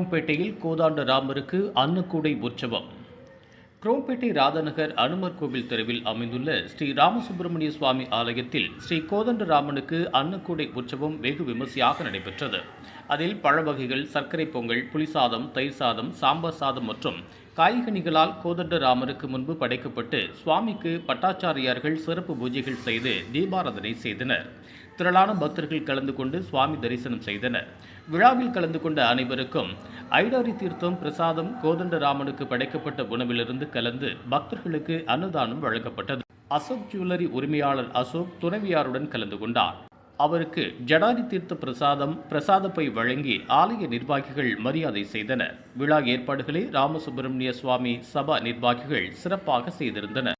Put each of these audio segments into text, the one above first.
குரோம்பேட்டையில் கோதாண்ட ராமருக்கு அன்னக்கூடை உற்சவம். குரோம்பேட்டை ராதநகர் அனுமர் கோவில் தெருவில் அமைந்துள்ள ஸ்ரீ ராமசுப்பிரமணிய சுவாமி ஆலயத்தில் ஸ்ரீ கோதண்ட ராமனுக்கு அன்னக்கூடை உற்சவம் வெகு விமர்சையாக நடைபெற்றது. அதில் பழ வகைகள் சர்க்கரை பொங்கல் புளிசாதம் தயிர் சாதம் சாம்பார் சாதம் மற்றும் காய்கனிகளால் கோதண்டராமருக்கு முன்பு படைக்கப்பட்டு சுவாமிக்கு பட்டாச்சாரியார்கள் சிறப்பு பூஜைகள் செய்து தீபாராதனை செய்தனர். திரளான பக்தர்கள் கலந்து கொண்டு சுவாமி தரிசனம் செய்தனர். விழாவில் கலந்து கொண்ட அனைவருக்கும் ஐடாரி தீர்த்தம் பிரசாதம் கோதண்டராமனுக்கு படைக்கப்பட்ட உணவிலிருந்து கலந்து பக்தர்களுக்கு அன்னதானம் வழங்கப்பட்டது. அசோக் ஜுவல்லரி உரிமையாளர் அசோக் துணைவியாருடன் கலந்து கொண்டார். அவருக்கு ஜடாரி தீர்த்த பிரசாதம் பிரசாதப்பை வழங்கி ஆலய நிர்வாகிகள் மரியாதை செய்தனர். விழா ஏற்பாடுகளை ராமசுப்பிரமணிய சுவாமி சபா நிர்வாகிகள் சிறப்பாக செய்திருந்தனர்.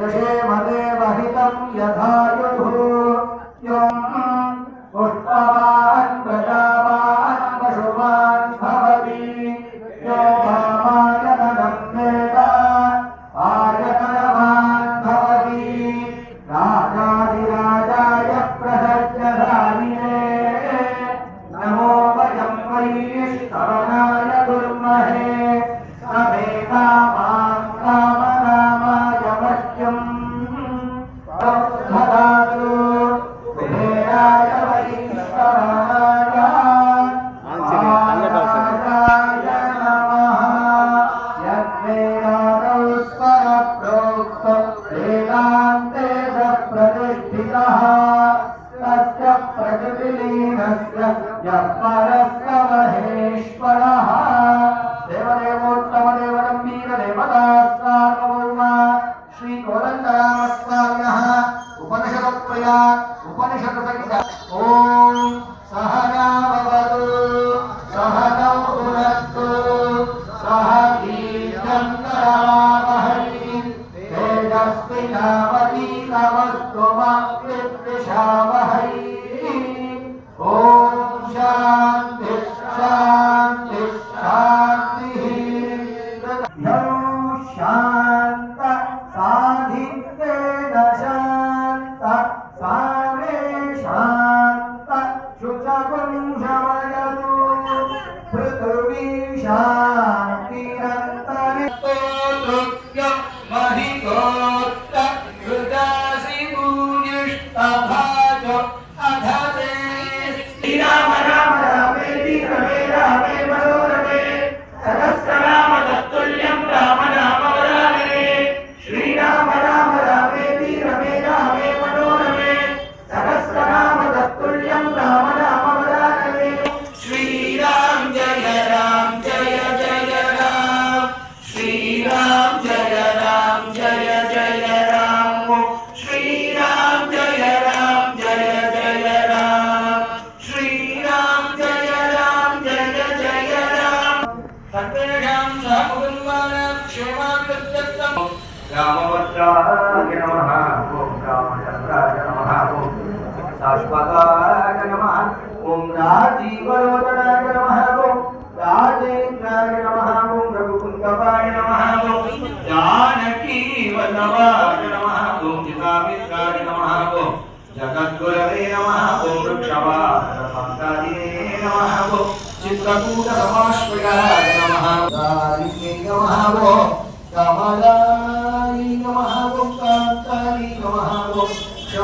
यशे मदेवहितं यथा श्रीकोरण्डलामस्वामिनः उपनिषदत्रया उपनिषदसङ्ख्या ॐ रामभद्राय नमः ॐ रामचन्द्राय नमः ॐ शाश्वताय नमः ॐ राजीवलोचनाय नमः ॐ राजेन्द्राय नमः ॐ रघुकुन्दवाय नमः ॐ जानकीवल्लभाय नमः ॐ पितामित्राय नमः ॐ जगद्गुरवे नमः ॐ वृक्षवाहनसन्तादिने नमः ॐ चित्रकूटसमाश्रयाय नमः नमः ॐ कमलाय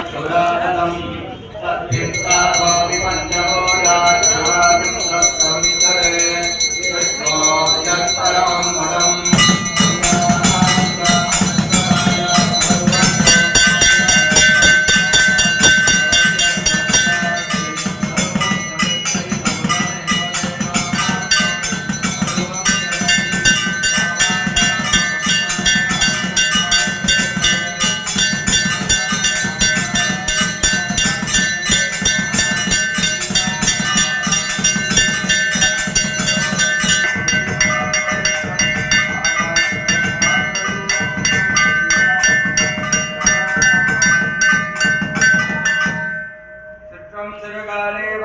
Thank you.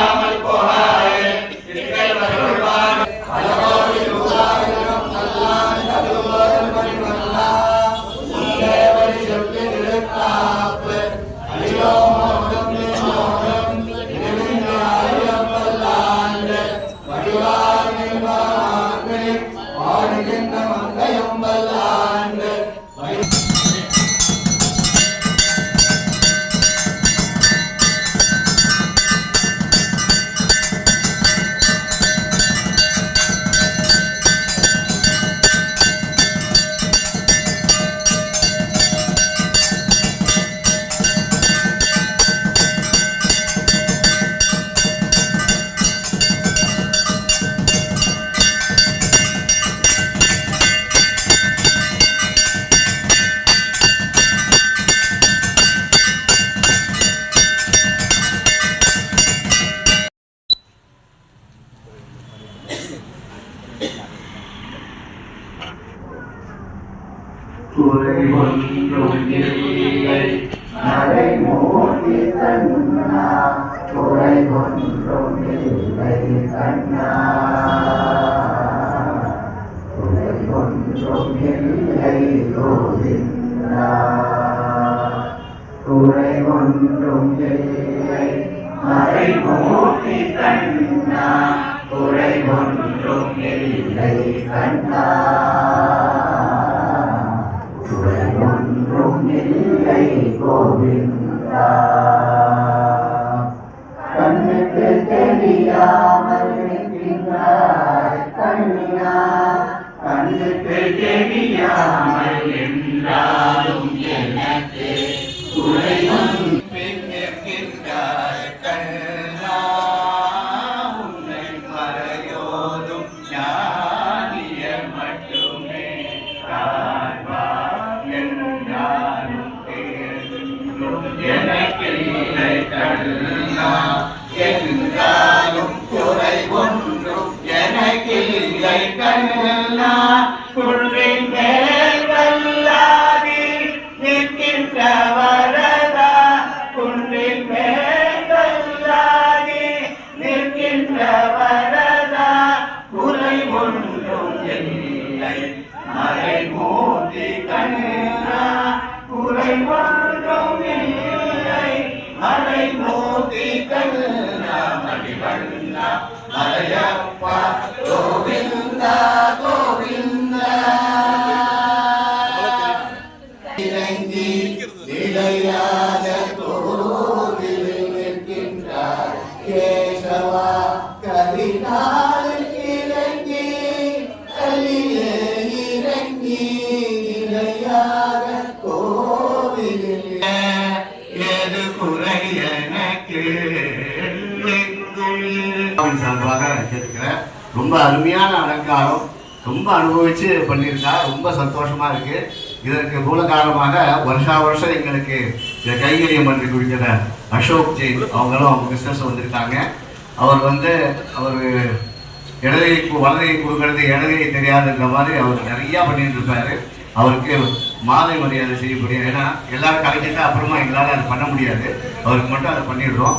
எங்களை เป็นคนกลุ่มดีได้หมูที่ตั้งนาผู้ใดคนกลุ่มดีได้ตั้งนาผู้ใดคนกลุ่มดีได้รู้ดินนาผู้ใดคนกลุ่มดีได้ได้หมูที่ตั้งนาผู้ใดคนกลุ่มดีได้ตั้งนา இல்லை கோவிந்தா கண்ணுக்கு தெரியாமல் நிற்கின்றாய் கண்ணா கண்ணுக்கு தெரியாமல் என்றாலும் எனக்கு கண்ணா குன்றின் ரொம்ப அருமையான அலங்காரம். ரொம்ப அனுபவித்து பண்ணியிருக்கா. ரொம்ப சந்தோஷமாக இருக்குது இதற்கு மூல காரணமாக வருஷா வருஷம் எங்களுக்கு இந்த கைங்கரியம் பண்ணி கொடுக்கிற அசோக் ஜெயின் அவங்களும் அவங்க பிஸ்னஸ் வந்திருக்காங்க. அவர் வந்து அவர் இடதை வலதை கொடுக்கறது இடதையை தெரியாதுன்ற மாதிரி அவர் நிறையா பண்ணிட்டு இருப்பாரு அவருக்கு மாலை மரியாதை செய்யக்கூடிய ஏன்னா எல்லாரும் கலைஞ்சிட்டா அப்புறமா எங்களால் அதை பண்ண முடியாது. அவருக்கு மட்டும் அதை பண்ணிடுறோம்.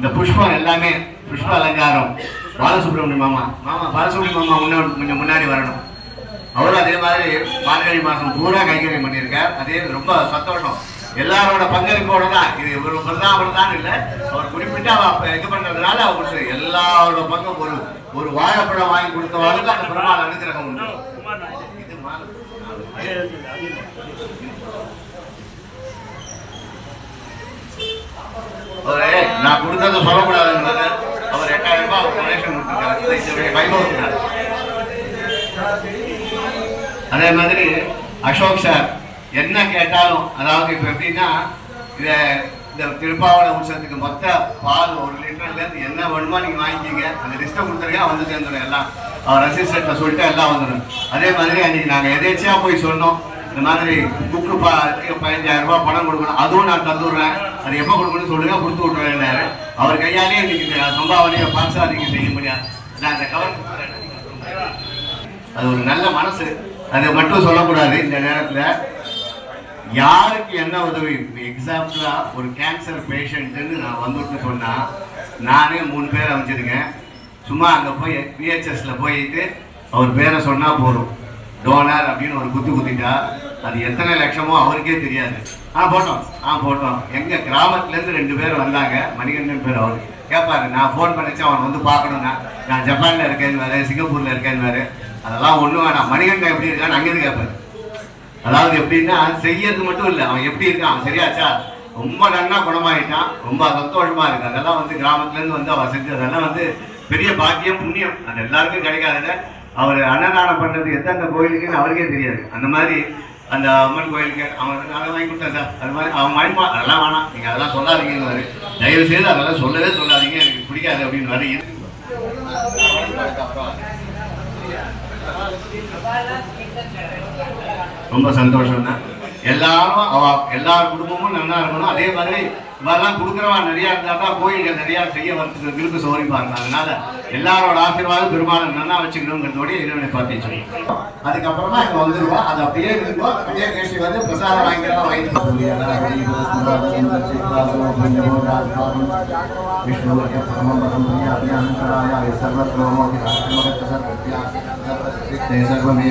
இந்த புஷ்பம் எல்லாமே புஷ்ப அலங்காரம் பாலசுப்ரமணிய மாமா. மாமா பாலசுப்ரமணிய மாமா முன்னாடி கொஞ்சம் முன்னாடி வரணும். அவரும் அதே மாதிரி மார்கழி மாசம் பூரா கைங்கரியம் பண்ணியிருக்கார். அதே ரொம்ப சந்தோஷம். எல்லாரோட பங்களிப்போட தான். இது இவர் தான் அவர் தான் இல்லை. அவர் குறிப்பிட்டு அவ இது பண்றதுனால அவருக்கு எல்லாரோட பங்கும் ஒரு ஒரு வாழைப்பழம் வாங்கி கொடுத்தவாளுக்கு அந்த பெருமாள் அனுகிரகம் உண்டு. இது அவரு நான் கொடுத்ததை சொல்லக்கூடாதுன்றது அவர் எட்டாயிரம் ரூபாய் அவர் டொனேஷன் கொடுத்துருக்காரு. வைபவத்துக்காக அதே மாதிரி அசோக் சார் என்ன கேட்டாலும் அதாவது இப்போ எப்படின்னா இதை இந்த திருப்பாவளை உற்சவத்துக்கு மொத்த பால் ஒரு லிட்டர்லேருந்து என்ன வேணுமோ நீங்க வாங்கிக்கிங்க. அந்த லிஸ்ட்டை கொடுத்துருக்கேன் வந்து சேர்ந்துடும் எல்லாம். அவர் அசிஸ்டண்ட்டை சொல்லிட்டு எல்லாம் வந்துடும் அதே மாதிரி அன்றைக்கி நாங்கள் எதேச்சியாக போய் சொன்னோம். இந்த மாதிரி புக்கு பா பதினஞ்சாயிரம் ரூபாய் பணம் கொடுக்கணும். அதுவும் நான் தந்துடுறேன். அது எப்போ கொடுக்கணும்னு சொல்லுங்க கொடுத்து விட்டுறேன் அவர் கையாலேயே இன்னைக்கு சம்பாவனையை பாசா நீங்க செய்ய முடியாது. நான் அந்த கவர் அது ஒரு நல்ல மனசு. அதை மட்டும் சொல்லக்கூடாது இந்த நேரத்தில். யாருக்கு என்ன உதவி? எக்ஸாம்பிளா ஒரு கேன்சர் பேஷண்ட்டுன்னு நான் வந்துட்டு சொன்னால் நானே மூணு பேர் அமைச்சிருக்கேன் சும்மா அங்கே போய் பிஹெச்எஸ்ல போயிட்டு அவர் பேரை சொன்னால் போதும். டோனர் அப்படின்னு ஒரு குத்து குத்திட்டா அது எத்தனை லட்சமோ அவருக்கே தெரியாது. ஆ போட்டோம். ஆ போட்டோம். எங்க கிராமத்துல இருந்து ரெண்டு பேர் வந்தாங்க. மணிகண்டன் பேர் அவரு. கேட்பாரு நான் ஃபோன் பண்ணிச்சு அவன் வந்து பார்க்கணும்னா. நான் ஜப்பான்ல இருக்கேன்னு வேறு சிங்கப்பூர்ல இருக்கேன்னு வேறு. அதெல்லாம் ஒண்ணும் வேணாம். மணிகண்டன் எப்படி இருக்கான்னு அங்கேருந்து கேட்பாரு அதாவது எப்படின்னா செய்யறது மட்டும் இல்லை. அவன் எப்படி இருக்கான்? அவன் சரியாச்சா? ரொம்ப நன்னா குணமாயிட்டான். ரொம்ப சந்தோஷமா இருக்கு. அதெல்லாம் வந்து கிராமத்துல இருந்து வந்து அவன் செஞ்சு அதெல்லாம் வந்து பெரிய பாக்கியம் புண்ணியம். அது எல்லாருக்கும் கிடைக்காதுல்ல அவர் அன்னதானம் பண்றது எந்தெந்த கோயிலுக்குன்னு அவருக்கே தெரியாது. அந்த மாதிரி அந்த அம்மன் கோயிலுக்கு அவன் அதை வாங்கி கொடுத்தேன் சார் அது மாதிரி அவன் மயமா அதெல்லாம் வேணாம். நீங்க அதெல்லாம் சொல்லாதீங்கன்னு தயவு செய்து அதெல்லாம் சொல்லவே சொல்லாதீங்க. எனக்கு பிடிக்காது அப்படின்னு வர ரொம்ப சந்தோஷம் தான் எல்லாரும் அவ எல்லா குடும்பமும் நல்லா இருக்கணும் அதே மாதிரி இவெல்லாம் கொடுக்குறவா நிறையா இருந்தால் தான் கோயில்கள் நிறையா செய்ய வரத்துக்கு விருப்பு சௌரிப்பாங்க அதனால எல்லாரோட ஆசீர்வாதம் பெருமாள் நல்லா வச்சுக்கணுங்கிறதோட இறைவனை பார்த்து சொல்லி அதுக்கப்புறமா இங்கே வந்துருவோம் அது அப்படியே இருக்கும் அப்படியே பேசி வந்து பிரசாதம் வாங்கிக்கலாம் விஷ்ணு சர்வமே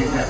கேட்டேன். இங்க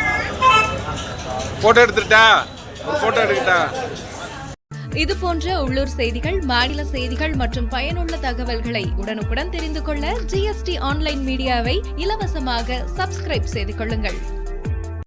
பிரம்மாணம் ச ஒரு போட்டோ எடுத்துட்டா இது போன்ற உள்ளூர் செய்திகள் மாநில செய்திகள் மற்றும் பயனுள்ள தகவல்களை உடனுக்குடன் தெரிந்து கொள்ள ஜிஎஸ்டி ஆன்லைன் மீடியாவை இலவசமாக சப்ஸ்கிரைப் செய்து கொள்ளுங்கள்.